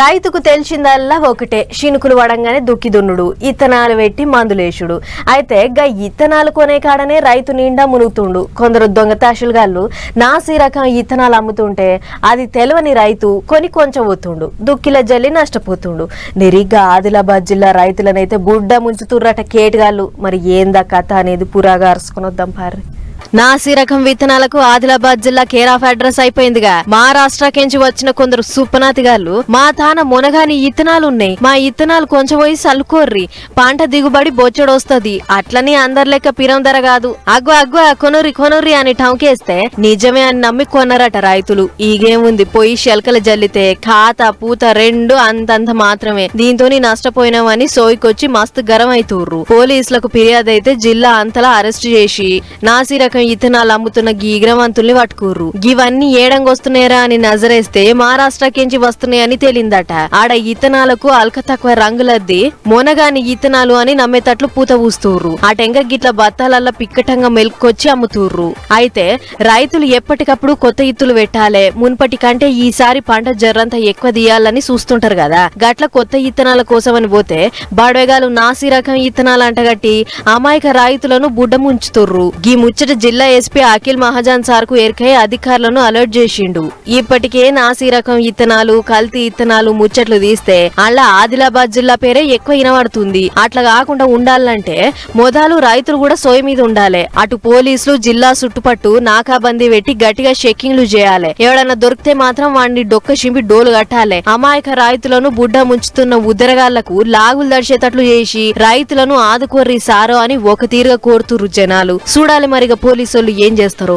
రైతుకు తెలిసిందల్లా ఒకటే శినుకులు వడంగానే దుక్కి దున్నుడు ఇత్తనాలు పెట్టి మందులేసుడు అయితే గా ఇత్తనాలు కొనే కాడనే రైతు నిండా మునుగుతుండు. కొందరు దొంగతాషులుగాళ్ళు నాసి రకం ఇత్తనాలు అమ్ముతుంటే అది తెలవని రైతు కొని కొంచెం ఒత్తుండు దుక్కిల జల్లి నష్టపోతుండు. నిరిగ్గా ఆదిలాబాద్ జిల్లా రైతులనైతే బుడ్డ ముంచుతుర్రట కేటుగాళ్ళు. మరి ఏందా కథ అనేది పురాగా అరుసుకుని వద్దాం పార్రి. నాసి రకం విత్తనాలకు ఆదిలాబాద్ జిల్లా కేర్ ఆఫ్ అడ్రస్ అయిపోయిందిగా. మహారాష్ట్ర కెంచి వచ్చిన కొందరు సుప్పనాతిగాళ్ళు మా తాన మునగాని ఇత్తనాలు ఉన్నాయి మా ఇత్తనాలు కొంచెం పోయి సల్లుకోర్రి పంట దిగుబడి బొచ్చడొస్తుంది. అట్లని అందరి లెక్క పిరం ధర కాదు. అగ్గు అగ్గు కొనురి కొనురి అని టంకేస్తే నిజమే అని నమ్మి కొన్నారట రైతులు. ఈగేముంది? పోయి శెలకలు జల్లితే ఖాతా పూత రెండు అంతంత మాత్రమే. దీంతో నష్టపోయినామని సోయికొచ్చి మస్తు గరం అవుతుర్రు పోలీసులకు ఫిర్యాదు అయితే జిల్లా అంతలా అరెస్ట్ చేసి నాసి రకం ఇథనాల్ అమ్ముతున్న గీగ్రవంతుల్ని పట్టుకుర్రు. ఇవన్నీ ఏడంగొస్తున్నాయరా అని నజరేస్తే మహారాష్ట్రకించి వస్తున్నాయని తేలిందట. ఆడ ఇథనాలకు అల్క తక్కువ రంగులద్ది మొనగాని ఇథనాలు అని నమ్మేటట్లు పూత పూస్తుర్రు. ఆ గిట్ల బత్తాలల్ల పిక్కటంగా మెలుకొచ్చి అమ్ముతుర్రు. అయితే రైతులు ఎప్పటికప్పుడు కొత్త ఇత్తులు పెట్టాలే మున్పటి కంటే ఈసారి పంట జర్రంతా ఎక్కువ తీయాలని చూస్తుంటారు కదా. గట్ల కొత్త ఇత్తనాల కోసమని పోతే బడవేగాలు నాసి రకం ఇత్తనాలు అంటగట్టి అమాయక రైతులను బుడ్డ ముంచుతుర్రు గీ ముచ్చట జిల్లా ఎస్పీ అఖిల్ మహాజాన్ సార్కు ఎరికై అధికారులను అలర్ట్ చేసిండు. ఇప్పటికే నాసి రకం ఇత్తనాలు కల్తీ ఇత్తనాలు ముచ్చట్లు తీస్తే అలా ఆదిలాబాద్ జిల్లా పేరే ఎక్కువ వినబడుతుంది అట్లా కాకుండా ఉండాలంటే మొదలు రైతులు కూడా సోయ మీద ఉండాలి. అటు పోలీసులు జిల్లా చుట్టుపట్టు నాకాబందీ పెట్టి గట్టిగా చెక్కింగ్లు చేయాలి. ఎవడన్నా దొరికితే మాత్రం వాడిని డొక్క చింపి డోలు కట్టాలి. అమాయక రైతులను బుడ్డ ముంచుతున్న ఉదరగాళ్ళకు లాగులు దడిచేటట్లు చేసి రైతులను ఆదుకోర్రి సారో అని ఒక తీరుగా కోరుతురు జనాలు. చూడాలి మరిగా పోలీసులు ఏం చేస్తారో?